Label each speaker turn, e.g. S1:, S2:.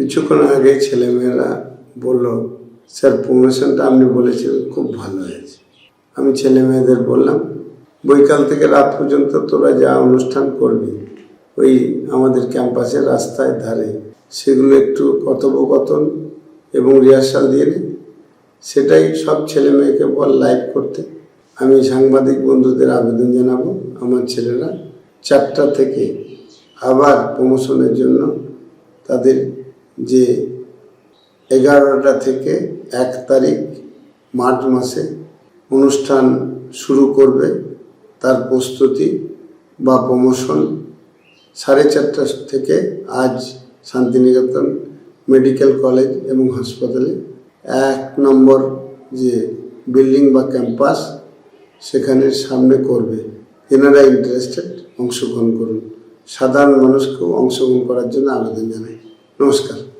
S1: কিছুক্ষণ আগে ছেলেমেয়েরা বলল, স্যার প্রমোশনটা আপনি বলেছিলেন খুব ভালো হয়েছে আমি ছেলে মেয়েদের বললাম, বৈকাল থেকে রাত পর্যন্ত তোরা যা অনুষ্ঠান করবি, ওই আমাদের ক্যাম্পাসের রাস্তায় ধারে, সেগুলো একটু কথোপকথন এবং রিহার্সাল দিয়ে নে। সেটাই সব ছেলে মেয়েকে বল লাইভ করতে আমি সাংবাদিক বন্ধুদের আবেদন জানাব, আমার ছেলেরা চারটা থেকে আবার প্রমোশনের জন্য তাদের যে এগারোটা থেকে এক তারিখ মার্চ মাসে অনুষ্ঠান শুরু করবে, তার প্রস্তুতি বা প্রমোশন সাড়ে চারটা থেকে আজ শান্তিনিকেতন মেডিকেল কলেজ এবং হাসপাতালে। এক নম্বর যে বিল্ডিং বা ক্যাম্পাস সেখানে সামনে করবে। এনারা ইন্টারেস্টেড অংশগ্রহণ করুন। সাধারণ মানুষকেও অংশগ্রহণ করার জন্য আবেদন জানাই। नमस्कार।